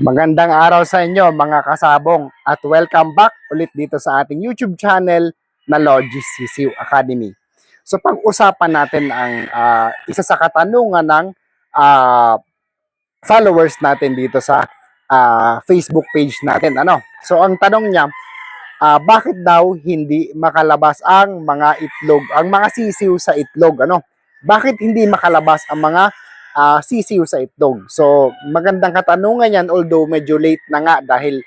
Magandang araw sa inyo mga kasabong at welcome back ulit dito sa ating YouTube channel na Logis Sisiw Academy. So pag-usapan natin ang ah, isa sa katanungan ng ah, followers natin dito sa ah, Facebook page natin. Ano? So ang tanong niya, ah, bakit daw hindi makalabas ang mga itlog, ang mga sisiw sa itlog? Ano? Bakit hindi makalabas ang mga ah, sisiw sa itlog. So, magandang katanungan yan, although medyo late na nga dahil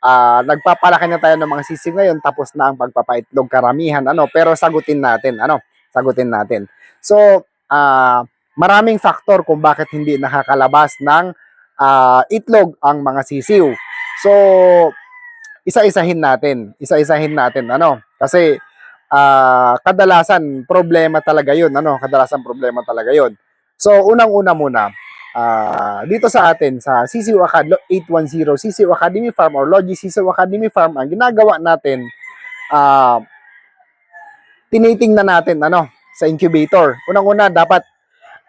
ah, nagpapalaki na tayo ng mga sisiw ngayon, tapos na ang pagpapaitlog karamihan, ano, pero sagutin natin, ano, sagutin natin. So, ah, maraming faktor kung bakit hindi nakakalabas ng ah, itlog ang mga sisiw. So, isa-isahin natin, isa-isahin natin, ano, kasi ah, kadalasan problema talaga yun, ano, kadalasan problema talaga yun. So, unang-una muna, ah, dito sa atin, sa CCU Academy 810, CCU Academy Farm or Logi CCU Academy Farm, ang ginagawa natin, ah, tinitingnan natin, ano, sa incubator. Unang-una, dapat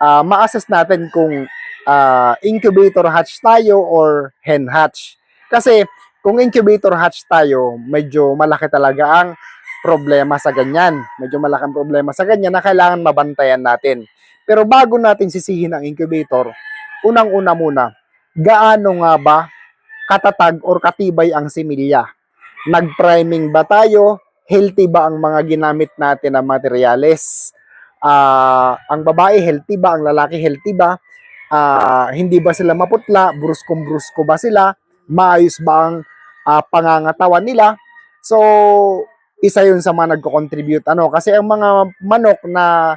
ah, ma-assess natin kung ah, incubator hatch tayo or hen hatch. Kasi, kung incubator hatch tayo, medyo malaki talaga ang problema sa ganyan. Medyo malaking problema sa ganyan na kailangan mabantayan natin. Pero bago natin sisihin ang incubator, unang-una muna, gaano nga ba katatag or katibay ang similya? Nag-priming ba tayo? Healthy ba ang mga ginamit natin na materyales? Ah, ang babae healthy ba? Ang lalaki healthy ba? Ah, hindi ba sila maputla? Bruskong-brusko ba sila? Maayos ba ang ah, pangangatawan nila? So, isa yun sa mga nagko-contribute. Ano? Kasi ang mga manok na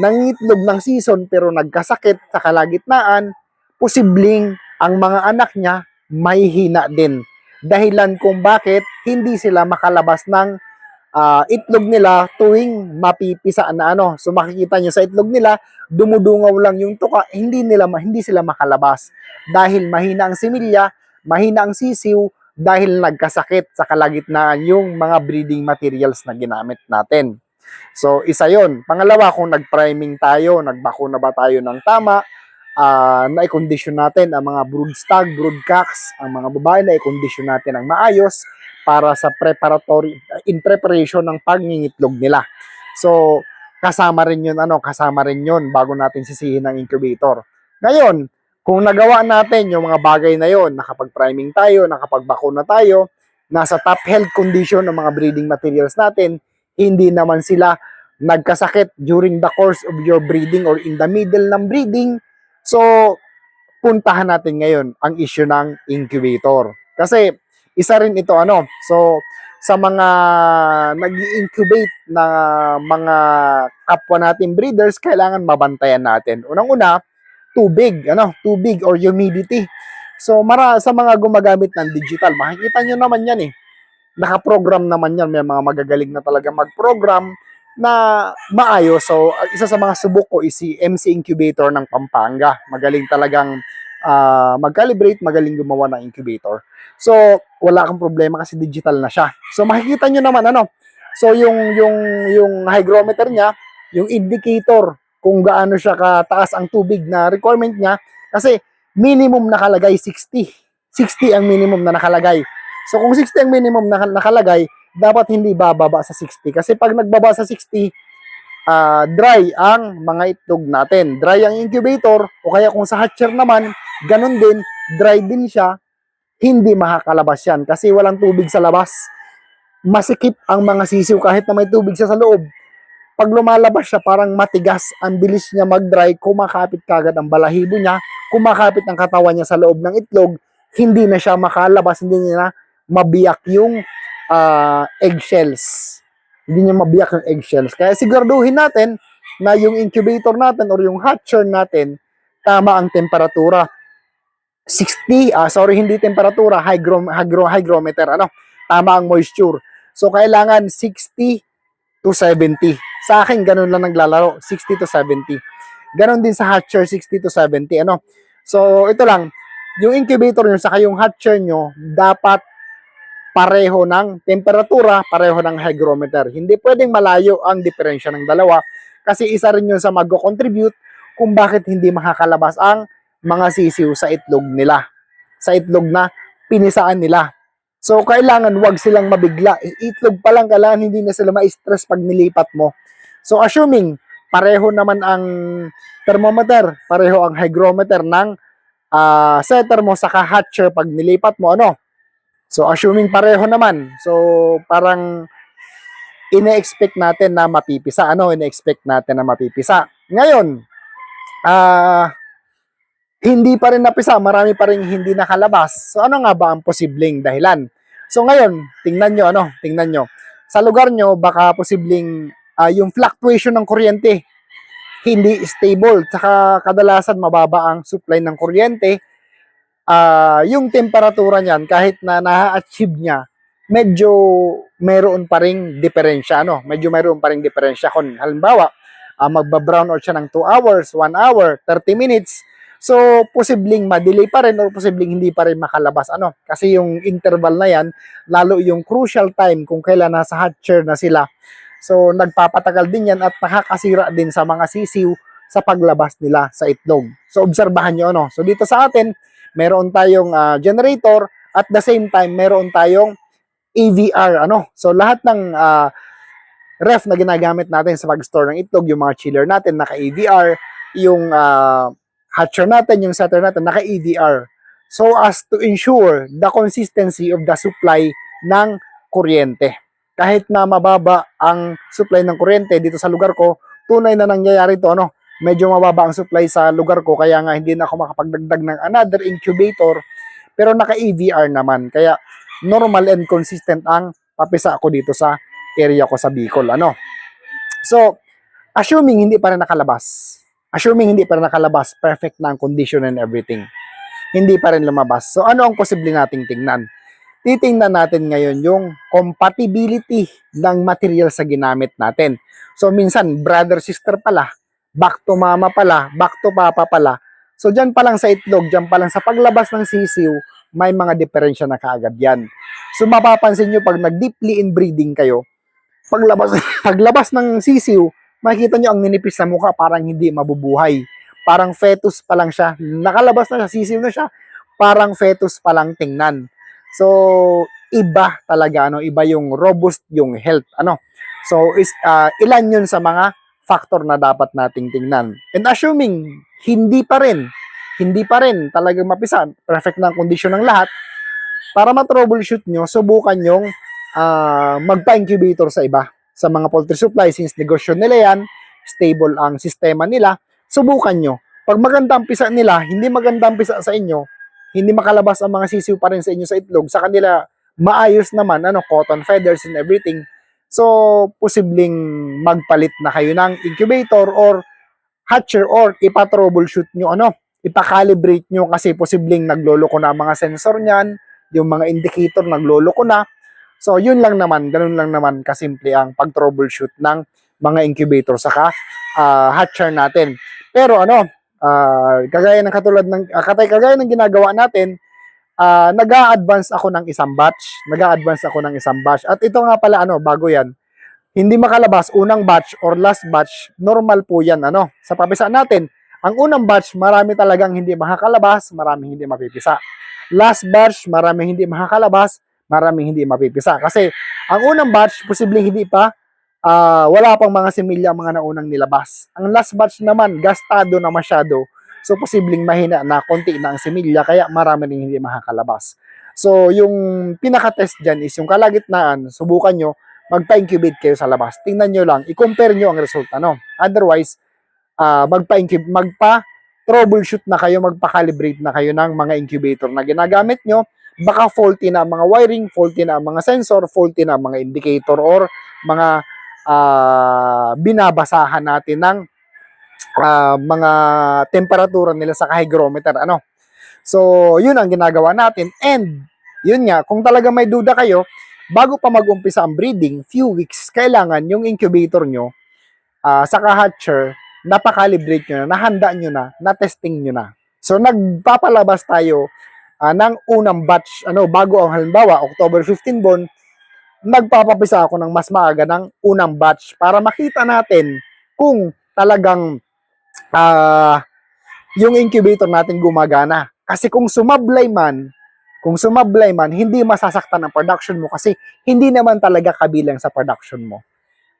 nangitlog ng season pero nagkasakit sa kalagitnaan, posibleng ang mga anak niya may hina din. Dahilan kung bakit hindi sila makalabas ng ah, itlog nila tuwing mapipisa na ano. So makikita niyo sa itlog nila, dumudungaw lang yung tuka, hindi nila hindi sila makalabas dahil mahina ang similya, mahina ang sisiw dahil nagkasakit sa kalagitnaan yung mga breeding materials na ginamit natin. So, isa yon. Pangalawa, kung nag-priming tayo, nagbakuna ba tayo ng tama, ah na-condition natin ang mga brood stag, brood cocks, ang mga babae, na-condition natin ang maayos para sa preparatory, in preparation ng pagningitlog nila. So, kasama rin yun, ano, kasama rin yun bago natin sisihin ang incubator. Ngayon, kung nagawa natin yung mga bagay na yon, nakapag-priming tayo, nakapagbakuna tayo, nasa top health condition ng mga breeding materials natin, hindi naman sila nagkasakit during the course of your breeding or in the middle ng breeding. So, puntahan natin ngayon ang issue ng incubator. Kasi, isa rin ito ano. So, sa mga nag incubate na mga kapwa natin breeders, kailangan mabantayan natin. Unang-una, tubig, ano, tubig or humidity. So, mara sa mga gumagamit ng digital, makikita nyo naman yan eh nakaprogram naman yan. May mga magagaling na talaga mag-program na maayos. So, ang isa sa mga subok ko is si MC Incubator ng Pampanga. Magaling talagang ah, mag-calibrate, magaling gumawa ng incubator. So, wala kang problema kasi digital na siya. So, makikita nyo naman ano. So, yung, yung, yung hygrometer niya, yung indicator kung gaano siya kataas ang tubig na requirement niya. Kasi, minimum nakalagay 60. 60 ang minimum na nakalagay. So kung 60 ang minimum na nakalagay, dapat hindi bababa sa 60. Kasi pag nagbaba sa 60, ah, dry ang mga itlog natin. Dry ang incubator, o kaya kung sa hatcher naman, ganun din, dry din siya, hindi makakalabas yan kasi walang tubig sa labas. Masikip ang mga sisiw kahit na may tubig siya sa loob. Pag lumalabas siya, parang matigas, ang bilis niya mag-dry, kumakapit kagad ang balahibo niya, kumakapit ang katawan niya sa loob ng itlog, hindi na siya makalabas, hindi niya na mabiyak yung ah, eggshells. Hindi niya mabiyak yung eggshells. Kaya siguraduhin natin na yung incubator natin or yung hatcher natin, tama ang temperatura. 60, ah sorry, hindi temperatura, hygro, hygro, hygrometer, ano, tama ang moisture. So, kailangan 60 to 70. Sa akin, ganun lang naglalaro, 60 to 70. Ganon din sa hatcher, 60 to 70, ano. So, ito lang, yung incubator nyo, saka yung hatcher nyo, dapat pareho ng temperatura, pareho ng hygrometer. Hindi pwedeng malayo ang diferensya ng dalawa kasi isa rin yun sa mag-contribute kung bakit hindi makakalabas ang mga sisiw sa itlog nila. sa itlog na pinisaan nila. So, kailangan wag silang mabigla. Itlog pa lang, kailangan hindi na sila ma-stress pag nilipat mo. So, assuming, pareho naman ang thermometer, pareho ang hygrometer ng ah, setter mo sa hatcher pag nilipat mo, ano? So, assuming pareho naman. So, parang ine-expect natin na mapipisa. Ano? Ine-expect natin na mapipisa. Ngayon, ah, hindi pa rin napisa, marami pa rin hindi nakalabas. So ano nga ba ang posibleng dahilan? So ngayon, tingnan nyo ano, tingnan nyo. Sa lugar nyo, baka posibleng ah, yung fluctuation ng kuryente hindi stable. Tsaka kadalasan mababa ang supply ng kuryente. Ah, yung temperatura niyan, kahit na na-achieve niya, medyo meron pa ring diferensya. Ano? Medyo meron pa ring diferensya. Kung halimbawa, ah, magba-brown out siya ng 2 hours, 1 hour, 30 minutes, So, posibleng ma-delay pa rin or posibleng hindi pa rin makalabas. Ano? Kasi yung interval na yan, lalo yung crucial time kung kailan nasa hatcher na sila. So, nagpapatagal din yan at nakakasira din sa mga sisiw sa paglabas nila sa itlog. So, obserbahan nyo. Ano? So, dito sa atin, meron tayong ah, generator at the same time, meron tayong AVR. Ano? So, lahat ng ah, ref na ginagamit natin sa pag-store ng itlog, yung mga chiller natin, naka-AVR, yung ah, hatcher natin, yung setter natin, naka-EVR. So as to ensure the consistency of the supply ng kuryente. Kahit na mababa ang supply ng kuryente dito sa lugar ko, tunay na nangyayari to ano, medyo mababa ang supply sa lugar ko kaya nga hindi na ako makapagdagdag ng another incubator pero naka-EVR naman. Kaya normal and consistent ang papisa ko dito sa area ko sa Bicol. Ano? So, assuming hindi pa rin nakalabas, assuming hindi pa rin nakalabas, perfect na ang condition and everything. Hindi pa rin lumabas. So ano ang posible nating tingnan? Titingnan natin ngayon yung compatibility ng material sa ginamit natin. So minsan, brother-sister pala, back to mama pala, back to papa pala. So dyan pa lang sa itlog, dyan pa lang sa paglabas ng sisiw, may mga diferensya na kaagad yan. So mapapansin nyo pag nag-deeply inbreeding kayo, paglabas, paglabas ng sisiw, makikita nyo ang ninipis na mukha parang hindi mabubuhay. Parang fetus pa lang siya. Nakalabas na siya, sisiw na siya. Parang fetus pa lang tingnan. So, iba talaga, ano, iba yung robust yung health, ano. So, is, ah, ilan yun sa mga factor na dapat nating tingnan. And assuming, hindi pa rin, hindi pa rin talagang mapisa, perfect na ang kondisyon ng lahat, para ma-troubleshoot nyo, subukan yung ah, magpa-incubator sa iba sa mga poultry supply since negosyo nila yan, stable ang sistema nila, subukan nyo. Pag maganda ang pisa nila, hindi maganda ang pisa sa inyo, hindi makalabas ang mga sisiw pa rin sa inyo sa itlog, sa kanila maayos naman, ano, cotton feathers and everything. So, posibleng magpalit na kayo ng incubator or hatcher or ipa-troubleshoot nyo, ano, ipa-calibrate nyo kasi posibleng nagloloko na ang mga sensor niyan, yung mga indicator nagloloko na, So, yun lang naman, ganun lang naman kasimple ang pag-troubleshoot ng mga incubator saka ah, hatcher natin. Pero ano, ah, kagaya ng katulad ng uh, katay kagaya ng ginagawa natin, ah, nag-a-advance ako ng isang batch, nag-a-advance ako ng isang batch. At ito nga pala ano, bago 'yan. Hindi makalabas unang batch or last batch, normal po 'yan ano. Sa papisa natin, ang unang batch marami talagang hindi makakalabas, maraming hindi mapipisa. Last batch, maraming hindi makakalabas, maraming hindi mapipisa. Kasi ang unang batch, posibleng hindi pa, ah, wala pang mga similya mga naunang nilabas. Ang last batch naman, gastado na masyado. So, posibleng mahina na konti na ang similya, kaya marami rin hindi makakalabas. So, yung pinaka-test dyan is yung kalagitnaan, subukan nyo, magpa-incubate kayo sa labas. Tingnan nyo lang, i-compare nyo ang resulta, no? Otherwise, ah, magpa-incubate, magpa troubleshoot na kayo, magpa-calibrate na kayo ng mga incubator na ginagamit nyo baka faulty na ang mga wiring, faulty na ang mga sensor, faulty na ang mga indicator or mga ah, binabasahan natin ng ah, mga temperatura nila sa hygrometer ano. So, yun ang ginagawa natin and yun nga, kung talaga may duda kayo, bago pa mag-umpisa ang breeding, few weeks, kailangan yung incubator nyo ah, sa hatcher, napakalibrate nyo na, nahanda nyo na, na-testing nyo na. So, nagpapalabas tayo ah, ng unang batch, ano, bago ang halimbawa, October 15 bon, nagpapapisa ako ng mas maaga ng unang batch para makita natin kung talagang ah, yung incubator natin gumagana. Kasi kung sumablay man, Kung sumablay man, hindi masasaktan ang production mo kasi hindi naman talaga kabilang sa production mo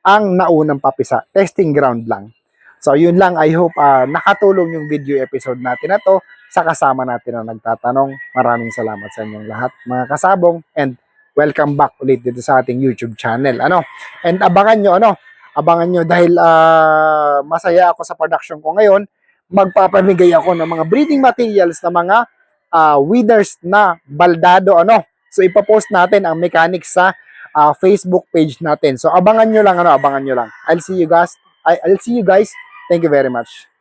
ang naunang papisa. Testing ground lang. So, yun lang. I hope ah, nakatulong yung video episode natin na to sa kasama natin na nagtatanong. Maraming salamat sa inyong lahat, mga kasabong. And welcome back ulit dito sa ating YouTube channel. Ano? And abangan nyo, ano? Abangan nyo dahil ah, masaya ako sa production ko ngayon. Magpapamigay ako ng mga breeding materials na mga ah, winners na baldado, ano? So, ipapost natin ang mechanics sa ah, Facebook page natin. So, abangan nyo lang, ano? Abangan nyo lang. I'll see you guys. I- I'll see you guys. Thank you very much.